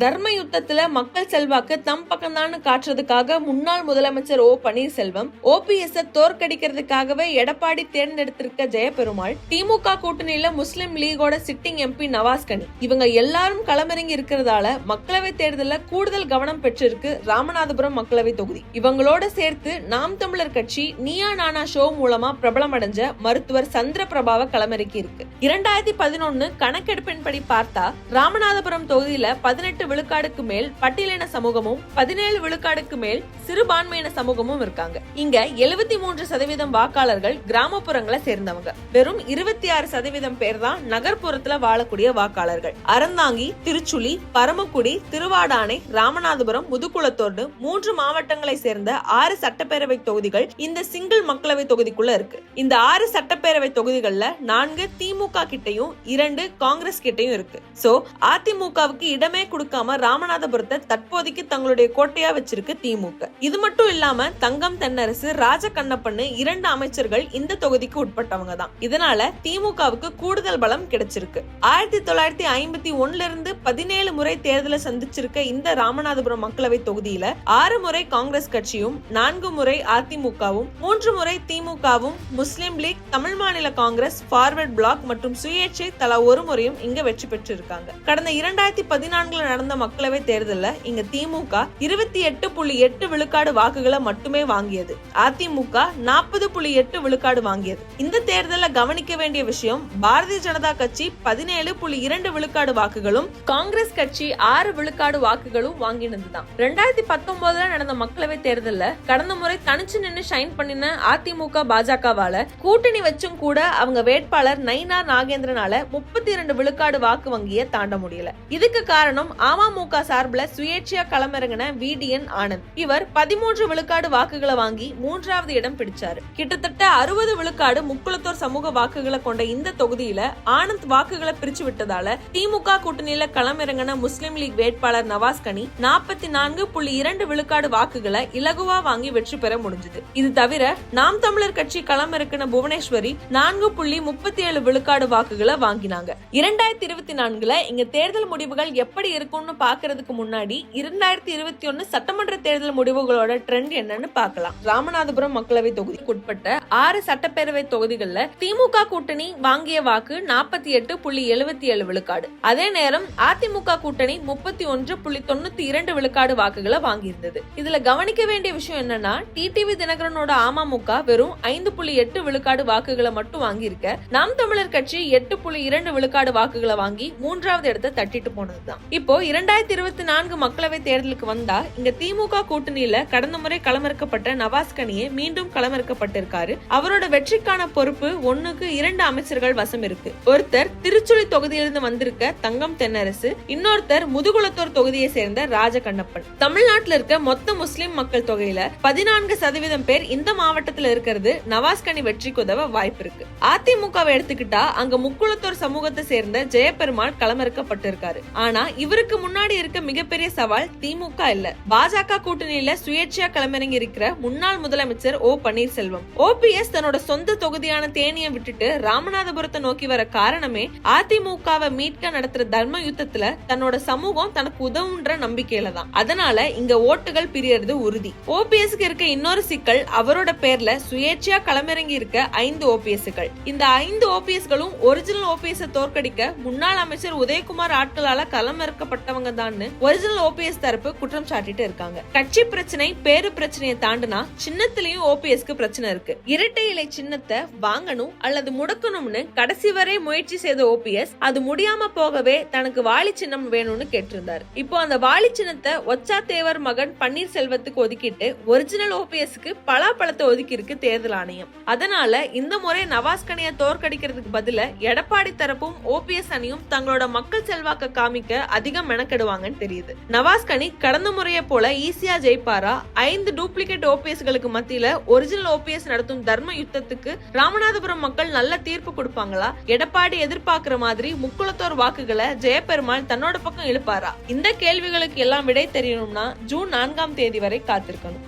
தர்ம யுத்தத்துல மக்கள் செல்வாக்கு தம் பக்கம்தான் காட்டுறதுக்காக முன்னாள் முதலமைச்சர் ஓ பன்னீர்செல்வம் ஓபிஎஸ் தோற்கடிக்கிறதுக்காகவே எடப்பாடி தேர்ந்தெடுத்திருக்க ஜெயபெருமாள் திமுக கூட்டணியில முஸ்லிம் லீகோட சிட்டிங் எம்பி நவாஸ்கனி. இவங்க எல்லாரும் களமிறங்கி இருக்கிறதால மக்களவை தேர்தலில் கூடுதல் கவனம் பெற்றிருக்கு ராமநாதபுரம் மக்களவை தொகுதி. இவங்களோட சேர்த்து நாம் தமிழர் கட்சி நீயா நானா ஷோ மூலமா பிரபலமடைஞ்ச மருத்துவர் சந்திர பிரபாவ களமிறக்கி இருக்கு இரண்டாயிரத்தி பதினொன்னு கணக்கெடுப்பின்படி பார்த்தா ராமநாதபுரம் தொகுதியில பதினெட்டு விழுக்காடுக்கு மேல் பட்டியலின சமூகமும் பதினேழு விழுக்காடுக்கு மேல் சிறுபான்மையின சமூகமும் இருக்காங்க. இங்க எழுபத்தி மூன்று சதவீதம் வாக்காளர்கள் கிராமப்புறங்களை சேர்ந்தவங்க. வெறும் இருபத்தி ஆறு சதவீதம் பேர் தான் நகர்ப்புறத்துல வாழக்கூடிய வாக்காளர்கள். அறந்தாங்கி திருச்சுழி பரமக்குடி திருவாடானை ராமநாதபுரம் முதுகுளத்தோடு மூன்று மாவட்டங்களை சேர்ந்த ஆறு சட்டப்பேரவை தொகுதிகள் இந்த சிங்கிள் மக்களவை தொகுதிக்குள்ள இருக்கு. இந்த ஆறு சட்டப்பேரவை தொகுதிகள்ல நான்கு திமுக கிட்டையும் இரண்டு காங்கிரஸ் கிட்டையும் இருக்கு. சோ அதிமுகவுக்கு இடமே கொடுக்காம ராமநாதபுரத்தை தற்போதைக்கு தங்களுடைய கோட்டையா வச்சிருக்கு திமுக. இது மட்டும் இல்லாம தங்கம் தென்னரசு ராஜ கண்ணப்பன்னு இரண்டு அமைச்சர்கள் இந்த தொகுதிக்கு உட்பட்டவங்க தான். இதனால திமுகவுக்கு கூடுதல் பலம் கிடைச்சிருக்கு. ஆயிரத்தி தொள்ளாயிரத்தி ஐம்பத்தி ஒன்னுல இருந்து பதினேழு முறை தேர்தலை சந்திச்சிருக்க இந்த ராமநாதபுரம் மக்களவை தொகுதியில ஆறு முறை காங்கிரஸ் கட்சியும் நான்கு முறை அதிமுகவும் மூன்று முறை திமுகவும் முஸ்லிம் லீக் தமிழ் மாநில காங்கிரஸ் ஃபார்வர்ட் பிளாக் மற்றும் சுயேட்சை தலா ஒரு முறையும் இங்க வெற்றி பெற்றிருக்காங்க. கடந்த இரண்டாயிரத்தி பதினான்குல நடந்த மக்களவை தேர்தலில் இங்க திமுக இருபத்தி எட்டு புள்ளி எட்டு விழுக்காடு வாக்குகளை மட்டுமே வாங்கியது. அதிமுக நாற்பது புள்ளி எட்டு விழுக்காடு வாங்கியது. இந்த தேர்தலில் கவனிக்க வேண்டிய விஷயம் பாரதிய ஜனதா கட்சி பதினேழு புள்ளி இரண்டு விழுக்காடு வாக்குகளும் காங்கிரஸ் கட்சி ஆறு விழுக்காடு வாக்குகளும் வாங்கினதுதான். ரெண்டாயிரத்தி பத்தொன்பதுல நடந்த மக்களவை தேர்தலில் கடந்த முறை தனிச்சு நின்னு ஷைன் பண்ணின அதிமுக பாஜகவால கூட்டணி வச்சும் கூட அவங்க வேட்பாளர் நைனா நாகேந்திரனால முப்பத்தி இரண்டு விழுக்காடு வாக்கு வங்கிய தாண்ட முடியல. இதுக்கு காரணம் அமமுக சார்பில் சுயேட்சையா களமிறங்கின விடிஎன் ஆனந்த். இவர் பதிமூன்று விழுக்காடு வாக்குகளை வாங்கி மூன்றாவது இடம் பிடிச்சாரு. கிட்டத்தட்ட அறுபது விழுக்காடு முக்குளத்தோர் சமூக வாக்குகளை கொண்ட இந்த தொகுதியில ஆனந்த் வாக்குகளை பிரிச்சு விட்டதால திமுக கூட்டணியில களமிறங்கின முஸ்லிம் லீக் வேட்பாளர் நவாஸ் கனி நாற்பத்தி நான்கு புள்ளி இரண்டு விழுக்காடு வாக்குகளை இலகுவா வாங்கி வெற்றி பெற முடிஞ்சது. இது தவிர நாம் தமிழர் கட்சி களமிறக்கின புவனேஸ்வரி நான்கு புள்ளி முப்பத்தி ஏழு விழுக்காடு வாக்குகளை வாங்கினாங்க. இரண்டாயிரத்தி இருபத்தி நான்குல இங்க தேர்தல் முடிவுகள் எப்படி இருக்கும் இருக்கும்னு பாக்குறதுக்கு முன்னாடி இரண்டாயிரத்தி இருபத்தி ஒன்னு சட்டமன்ற தேர்தல் முடிவுகளோட ட்ரெண்ட் என்னன்னு பார்க்கலாம். ராமநாதபுரம் மக்களவை தொகுதிக்கு உட்பட்ட ஆறு சட்டப்பேரவை தொகுதிகளில் திமுக கூட்டணி வாங்கிய வாக்கு நாற்பத்தி எட்டு புள்ளி எழுபத்தி ஏழு விழுக்காடு. அதே நேரம் அதிமுக கூட்டணி முப்பத்தி ஒன்று புள்ளி தொண்ணூத்தி இரண்டு விழுக்காடு வாக்குகளை வாங்கியிருந்தது. இதுல கவனிக்க வேண்டிய விஷயம் என்னன்னா டிடிவி தினகரனோட அமமுக வெறும் ஐந்து புள்ளி எட்டு விழுக்காடு வாக்குகளை மட்டும் வாங்கியிருக்க நாம் தமிழர் கட்சி எட்டு புள்ளி இரண்டு விழுக்காடு வாக்குகளை வாங்கி மூன்றாவது இடத்தை தட்டிட்டு போனதுதான். இப்போ இரண்டாயிரத்தி இருபத்தி நான்கு மக்களவை தேர்தலுக்கு வந்தா இங்க திமுக கூட்டணியில கடந்த முறை களமிறக்கப்பட்ட நவாஸ் கனியே மீண்டும் களமிறக்கப்பட்டிருக்காரு. அவரோட வெற்றிக்கான பொறுப்பு ஒன்னுக்கு இரண்டு அமைச்சர்கள் வசம் இருக்கு. ஒருத்தர் திருச்சுழி தொகுதியிலிருந்து வந்திருக்க தங்கம் தென்னரசு இன்னொருத்தர் முதுகுளத்தூர் தொகுதியை சேர்ந்த ராஜ கண்ணப்பன் இருக்க மொத்த முஸ்லிம் மக்கள் தொகையில பதினான்கு சதவீதம் பேர் இந்த மாவட்டத்தில் இருக்கிறது நவாஸ்கனி வெற்றிக்கு உதவ வாய்ப்பு இருக்கு. அதிமுகவை எடுத்துக்கிட்டா அங்க முக்குளத்தூர் சமூகத்தை சேர்ந்த ஜெயபெருமாள் களமிறக்கப்பட்டிருக்காரு. ஆனா இவருக்கு முன்னாடி இருக்க மிகப்பெரிய சவால் திமுக இல்ல. பாஜக கூட்டணியில சுயேட்சையா களமிறங்கி இருக்கிற முன்னாள் முதலமைச்சர் ஓ பன்னீர்செல்வம். ஓபிஎஸ் தன்னோட சொந்த தொகுதியான தேனியை விட்டுட்டு ராமநாதபுரத்தை நோக்கி வர காரணமே அதிமுகவை மீட்க நடத்துற தர்ம யுத்தத்துல தன்னோட சமூகம் தனக்கு உதவுன்ற நம்பிக்கையில தான். அதனால இங்க ஓட்டுகள் பிரியறது உறுதி. ஓபிஎஸ்க்கு இருக்க இன்னொரு சிக்கல் அவரோட பேர்ல சுயேட்சையா களமிறங்கி இருக்க ஐந்து ஓபிஎஸ்கள் இந்த ஐந்து ஓபிஎஸ்களும் ஒரிஜினல் ஓபிஎஸ் தோற்கடிக்க முன்னாள் அமைச்சர் உதயகுமார் ஆட்களால பட்டவங்க தான் ஒரிஜினல் ஓபிஎஸ் தரப்பு குற்றம் சாட்டிட்டு இருக்காங்க. கட்சி பிரச்சனை பேரு பிரச்சனையை தாண்டினா சின்னத்திலயும் ஓபிஎஸ்க்கு பிரச்சனை இருக்கு. இரட்டை இலை சின்னத்தை வாங்கணும் அல்லது முடக்கணும்னு கடைசி வரை முயற்சி செய்த ஓபிஎஸ் அது முடியாம போகவே தனக்கு வாலி சின்னம் வேணும்னு கேட்டிருந்தார். இப்போ அந்த வாலி சின்னத்தை ஒச்சா தேவர் மகன் பன்னீர்செல்வத்துக்கு ஒதுக்கிட்டு ஒரிஜினல் ஓபிஎஸ்க்கு பலாப்பழத்தை ஒதுக்கி இருக்கு தேர்தல் ஆணையம். அதனால இந்த முறை நவாஸ்கனியை தோற்கடிக்கிறதுக்கு பதில எடப்பாடி தரப்பும் ஓபிஎஸ் அணியும் தங்களோட மக்கள் செல்வாக்க காமிக்க அதிகம் மெனக்கெடுவாங்கன்னு தெரியுது. நவாஸ்கனி கடந்த முறையை போல ஈஸியா ஜெயிப்பாரா? ஐந்து டூப்ளிகேட் ஓபிஎஸ்களுக்கு மத்தியில ஒரிஜினல் ஓபிஎஸ் நடத்தும் தர்ம யுத்தத்துக்கு ராமநாதபுரம் மக்கள் நல்ல தீர்ப்பு கொடுப்பாங்களா? எடப்பாடி எதிர்பார்க்கிற மாதிரி முக்குளத்தோர் வாக்குகளை ஜெயபெருமாள் தன்னோட பக்கம் இழுப்பாரா? இந்த கேள்விகளுக்கு எல்லாம் விடை தெரியணும்னா ஜூன் நான்காம் தேதி வரை காத்திருக்கணும்.